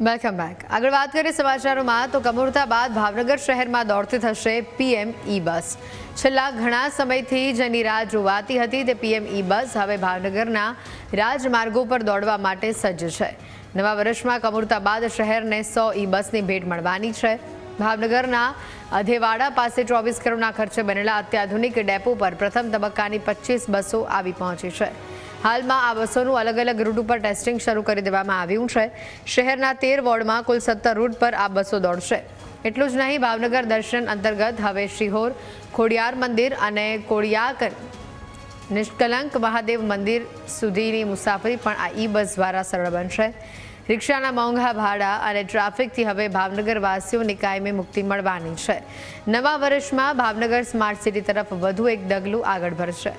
Welcome back આગળ વાત કરીએ સમાચારોમાં, તો કમુરતા બાદ ભાવનગર શહેરમાં દોડતી થશે પીએમ ઈ બસ છેલ્લા ઘણા સમયથી જેની રાહ જોવાતી હતી તે પીએમ ઈ બસ હવે ભાવનગરના રાજમાર્ગો પર દોડવા માટે સજ્જ છે. નવા વર્ષમાં કમુરતા બાદ શહેરને સો ઈ બસની ભેટ મળવાની છે. ભાવનગરના અધેવાડા પાસે ચોવીસ કરોડના ખર્ચે બનેલા અત્યાધુનિક ડેપો પર પ્રથમ તબક્કાની પચીસ બસો આવી પહોંચી છે. હાલમાં આ બસોનું અલગ અલગ રૂટ ઉપર ટેસ્ટિંગ શરૂ કરી દેવામાં આવ્યું છે. શહેરના તેર વોર્ડમાં કુલ સત્તર રૂટ પર આ બસો દોડશે. એટલું જ નહીં, ભાવનગર દર્શન અંતર્ગત હવે શિહોર ખોડિયાર મંદિર અને કોડિયાકર નિષ્કલંક મહાદેવ મંદિર સુધીની મુસાફરી પણ આ ઈ બસ દ્વારા સરળ બનશે. રિક્ષાના મોંઘા ભાડા અને ટ્રાફિકથી હવે ભાવનગર વાસીઓને કાયમી મુક્તિ મળવાની છે. નવા વર્ષમાં ભાવનગર સ્માર્ટ સિટી તરફ વધુ એક ડગલું આગળ ભરશે.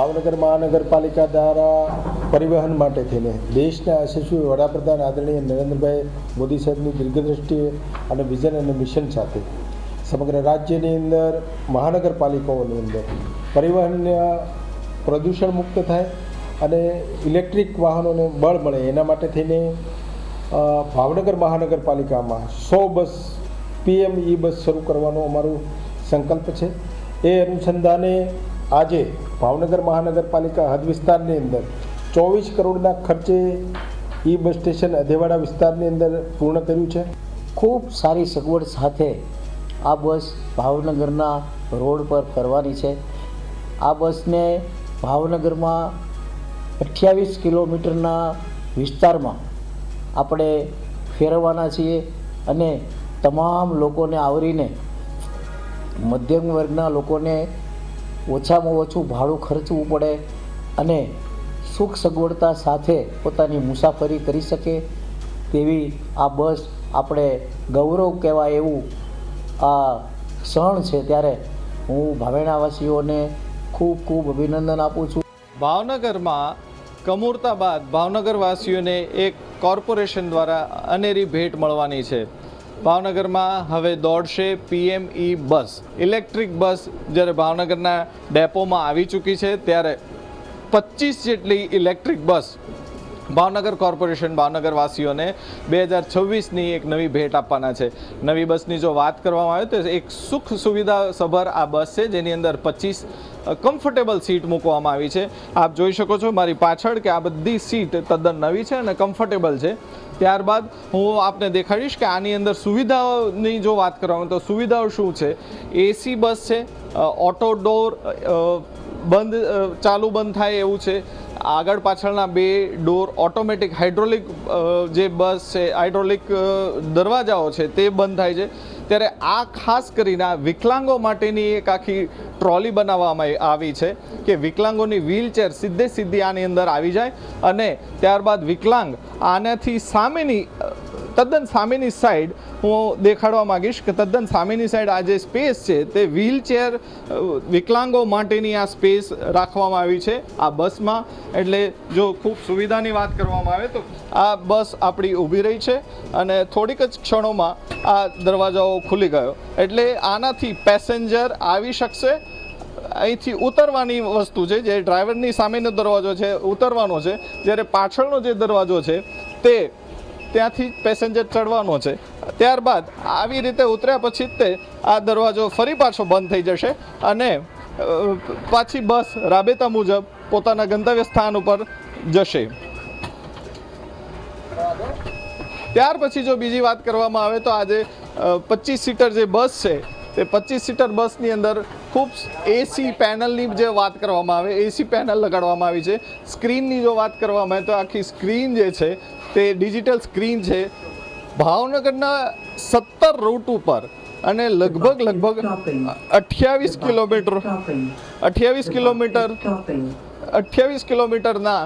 ભાવનગર મહાનગરપાલિકા દ્વારા પરિવહન માટે થઈને દેશના યશસ્વી વડાપ્રધાન આદરણીય નરેન્દ્રભાઈ મોદી સાહેબની દીર્ઘદ્રષ્ટિએ અને વિઝન અને મિશન સાથે સમગ્ર રાજ્યની અંદર, મહાનગરપાલિકાઓની અંદર પરિવહન પ્રદૂષણ મુક્ત થાય અને ઇલેક્ટ્રિક વાહનોને બળ મળે એના માટે થઈને ભાવનગર મહાનગરપાલિકામાં સો બસ, પીએમ ઈ બસ શરૂ કરવાનો અમારો સંકલ્પ છે. એ અનુસંધાને આજે ભાવનગર મહાનગરપાલિકા હદ વિસ્તારની અંદર ચોવીસ કરોડના ખર્ચે ઈ બસ સ્ટેશન અધેવાડા વિસ્તારની અંદર પૂર્ણ કર્યું છે. ખૂબ સારી સગવડ સાથે આ બસ ભાવનગરના રોડ પર ફરવાની છે. આ બસને ભાવનગરમાં અઠ્યાવીસ કિલોમીટરના વિસ્તારમાં આપણે ફેરવવાના છીએ અને તમામ લોકોને આવરીને મધ્યમ વર્ગના લોકોને ઓછામાં ઓછું ભાડું ખર્ચવું પડે અને સુખ સગવડતા સાથે પોતાની મુસાફરી કરી શકે તેવી આ બસ આપણે ગૌરવ કહેવાય એવું આ સહણ છે. ત્યારે હું ભાવેણાવાસીઓને ખૂબ ખૂબ અભિનંદન આપું છું. ભાવનગરમાં કમૂરતા બાદ ભાવનગરવાસીઓને એક કોર્પોરેશન દ્વારા અનેરી ભેટ મળવાની છે. ભાવનગરમાં હવે દોડશે પીએમ ઈ બસ. ઇલેક્ટ્રિક બસ જ્યારે ભાવનગરના ડેપોમાં આવી ચૂકી છે, ત્યારે પચીસ જેટલી ઇલેક્ટ્રિક બસ ભાવનગર કોર્પોરેશન ભાવનગરવાસીઓને બે હજાર છવ્વીસની એક નવી ભેટ આપવાના છે. નવી બસની જો વાત કરવામાં આવે તો એક સુખ સુવિધા સભર આ બસ છે, જેની અંદર પચીસ કમ્ફર્ટેબલ સીટ મૂકવામાં આવી છે. આપ જોઈ શકો છો મારી પાછળ કે આ બધી સીટ તદ્દન નવી છે અને કમ્ફર્ટેબલ છે. ત્યારબાદ હું આપને દેખાડીશ કે આની અંદર સુવિધાઓની જો વાત કરવામાં તો સુવિધાઓ શું છે? એસી બસ છે ઓટો ડોર બંધ ચાલુ બંધ થાય એવું છે. આગળ પાછળના બે ડોર ઓટોમેટિક હાઇડ્રોલિક જે બસ છે, હાઇડ્રોલિક દરવાજાઓ છે, તે બંધ થાય છે. ત્યારે આ ખાસ કરીને આ વિકલાંગો માટેની એક આખી ટ્રોલી બનાવવામાં આવી છે કે વિકલાંગોની વ્હીલચેર સીધે સીધી આની અંદર આવી જાય અને ત્યારબાદ વિકલાંગ આનાથી સામેની તદ્દન સામેની સાઈડ હું દેખાડવા માંગીશ કે તદ્દન સામેની સાઈડ આ જે સ્પેસ છે તે વ્હીલચેર વિકલાંગો માટેની આ સ્પેસ રાખવામાં આવી છે. આ બસમાં એટલે જો ખૂબ સુવિધાની વાત કરવામાં આવે તો આ બસ આપણી ઊભી રહી છે અને થોડીક જ ક્ષણોમાં આ દરવાજાઓ ખુલી ગયો. એટલે આનાથી પેસેન્જર આવી શકશે. અહીંથી ઉતરવાની વસ્તુ છે, જે ડ્રાઈવરની સામેનો દરવાજો છે, ઉતરવાનો છે. જ્યારે પાછળનો જે દરવાજો છે તે ત્યાંથી પેસેન્જર ચડવાનો છે. ત્યારબાદ આવી રીતે ઉતર્યા પછી તે આ દરવાજો ફરી પાછો બંધ થઈ જશે અને પાછી બસ રાબેતા મુજબ પોતાના ગંતવ્ય સ્થાન ઉપર જશે. ત્યાર પછી જો બીજી વાત કરવામાં આવે તો આજે પચીસ સીટર જે બસ છે, તે પચીસ સીટર બસની અંદર ખૂબ એસી પેનલની જે વાત કરવામાં આવે, એસી પેનલ લગાડવામાં આવી છે. સ્ક્રીનની જો વાત કરવામાં આવે તો આખી સ્ક્રીન જે છે તે ડિજિટલ સ્ક્રીન છે. ભાવનગરના સત્તર રૂટ ઉપર અને લગભગ લગભગ અઠ્યાવીસ કિલોમીટર અઠ્યાવીસ કિલોમીટર, અઠ્યાવીસ કિલોમીટરના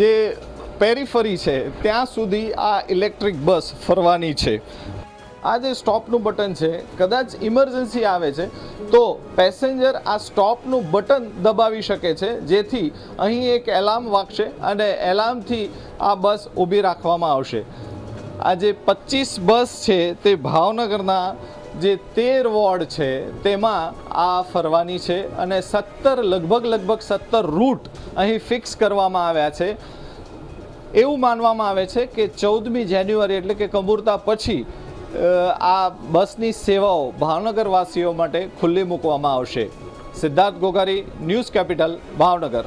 જે પેરીફરી છે, ત્યાં સુધી આ ઇલેક્ટ્રિક બસ ફરવાની છે. આ જે સ્ટોપનું બટન છે, કદાચ ઇમરજન્સી આવે છે, તો પેસેન્જર આ સ્ટોપનું બટન દબાવી શકે છે, જેથી અહીં એક એલાર્મ વાગશે અને એલાર્મથી આ બસ ઊભી રાખવામાં આવશે. આ જે પચીસ બસ છે, તે ભાવનગરના જે તેર વોર્ડ છે, તેમાં આ ફરવાની છે અને સત્તર, લગભગ લગભગ સત્તર રૂટ અહીં ફિક્સ કરવામાં આવ્યા છે. એવું માનવામાં આવે છે કે ચૌદમી જાન્યુઆરી એટલે કે કબૂરતા પછી આ બસની સેવાઓ ભાવનગરવાસીઓ માટે ખુલ્લી મૂકવામાં આવશે. Siddharth Gogari news capital Bhavnagar.